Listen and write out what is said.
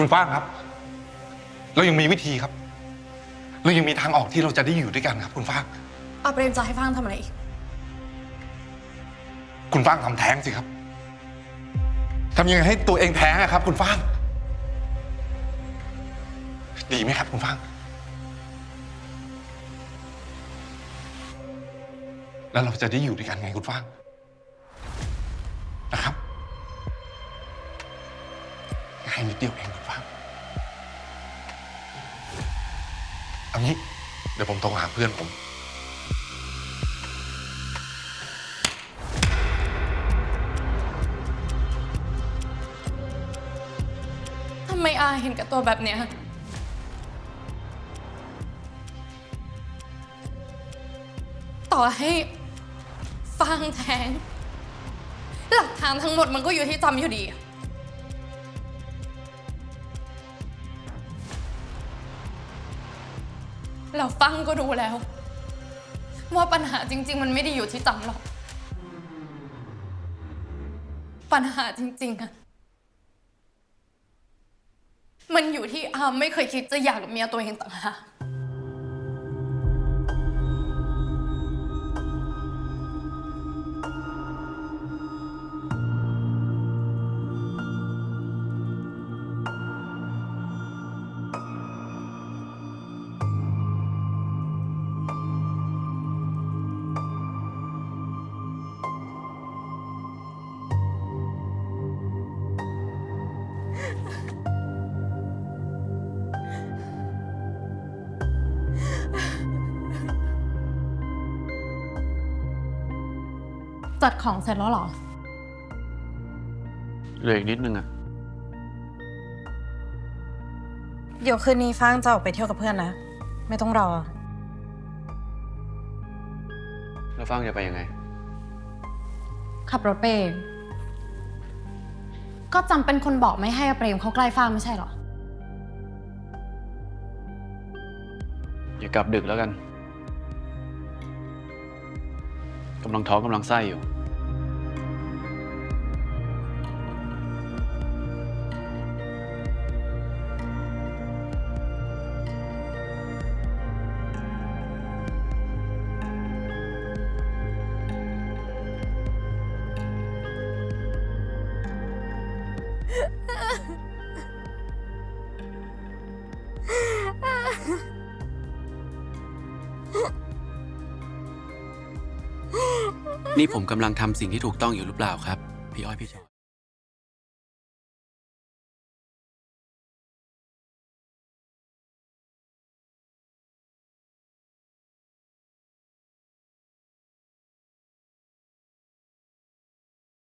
คุณฟ้างครับ เรายังมีวิธีครับ เรายังมีทางออกที่เราจะได้อยู่ด้วยกันครับ คุณฟ้างอาเปรมจะให้ฟังทำอะไรอีก คุณฟ้างทำแท้งสิครับทำยังไงให้ตัวเองแท้งอะครับ คุณฟ้าง ดีไหมครับ คุณฟ้าง แล้วเราจะได้อยู่ด้วยกันไงคุณฟ้างนะครับง่ายนิดเดียวเอง เอางี้ เดี๋ยวผมโทรหาเพื่อนผม ทำไมอาเห็นกับตัวแบบเนี้ย ต่อให้ฟางแทง หลักฐานทั้งหมดมันก็อยู่ที่จำอยู่ดีอะ เราฟังก็รู้แล้ว ว่าปัญหาจริง ๆ มันไม่ได้อยู่ที่จำหรอก ปัญหาจริง ๆอะมันอยู่ที่อามไม่เคยคิดจะอยากกับเมียตัวเองต่างหาก จัดของเสร็จแล้วเหรอ เหลืออีกนิดนึงอะเดี๋ยวคืนนี้ฟางจะออกไปเที่ยวกับเพื่อนนะ ไม่ต้องรอ แล้วฟังจะไปยังไง ขับรถไปเองก็จำเป็นคนบอกไม่ให้อาเปรมเขาใกล้ฟ้างไม่ใช่เหรอ อย่ากลับดึกแล้วกัน กำลังท้องกำลังไส้อยู่ นี่ผมกำลังทำสิ่งที่ถูกต้องอยู่หรือเปล่าครับ พี่อ้อยพี่ชอย